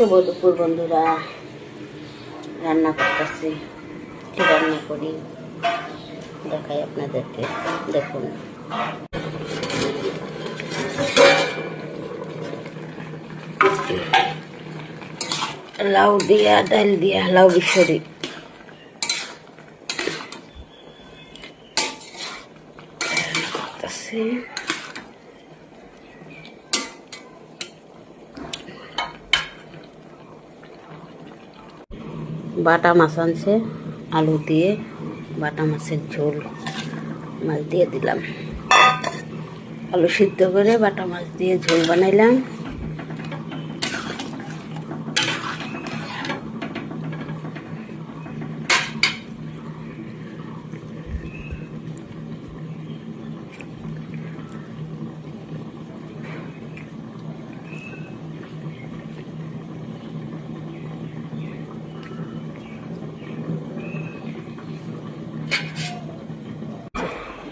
শুভ দুপুর, বন্ধুরা। রান্না করতেছি, কি রান্না করি? দেখাই আপনাদেরকে, দেখুন। লাউ দিয়া, ডাল দিয়া, লাউ বিশ্বরি আছে বাটা মাছ আনছে, আলু দিয়ে বাটা মাছের ঝোল মাছ দিয়ে দিলাম। আলু সিদ্ধ করে বাটা মাছ দিয়ে ঝোল বানাইলাম।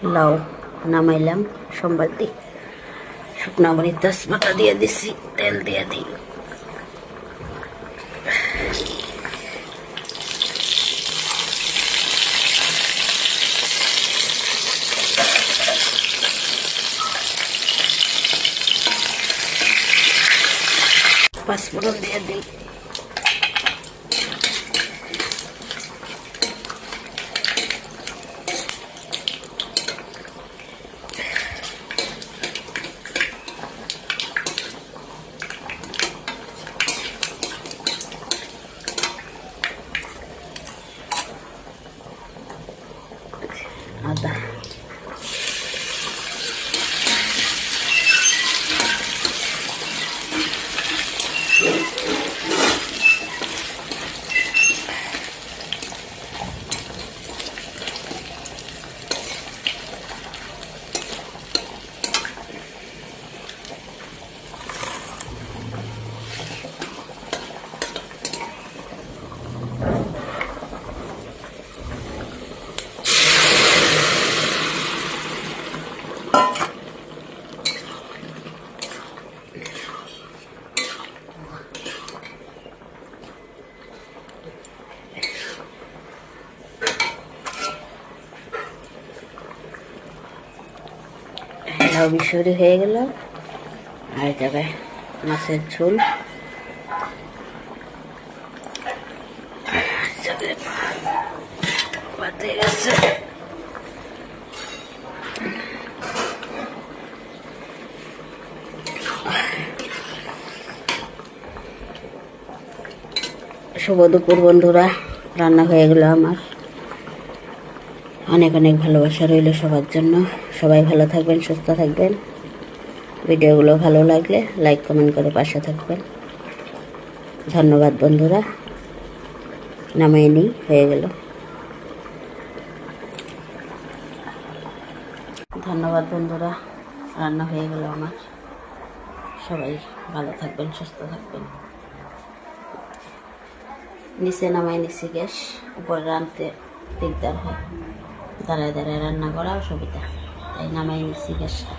লাউ নামাইলাম সোমবার দিই। শুকনা মরিচ তেজপাতা দিয়ে দিছি, তেল দিয়ে দিই। পাঁচফোড়ন দিয়ে দিই। 好的。লাউ বিশ্বরি হয়ে গেল। আর জায়গায় মাছের ঝোল। শুভ দুপুর বন্ধুরা, রান্না হয়ে গেল আমার। অনেক অনেক ভালোবাসা রইল সবার জন্য। সবাই ভালো থাকবেন, সুস্থ থাকবেন। ভিডিওগুলো ভালো লাগলে লাইক কমেন্ট করে পাশে থাকবেন। ধন্যবাদ বন্ধুরা। নামিয়ে নিই, হয়ে গেল। ধন্যবাদ বন্ধুরা। রান্না হয়ে গেল আমার। সবাই ভালো থাকবেন, সুস্থ থাকবেন। নিচে নামাই নিচে গ্যাস, উপরে রাঁধতে দিকদার হয় দাঁড়ায় দাঁড়ায় রান্না করা সুবিধা। তাই নামাই নিচ্ছি গ্যাসটা।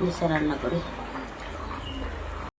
নিচে রান্না করি।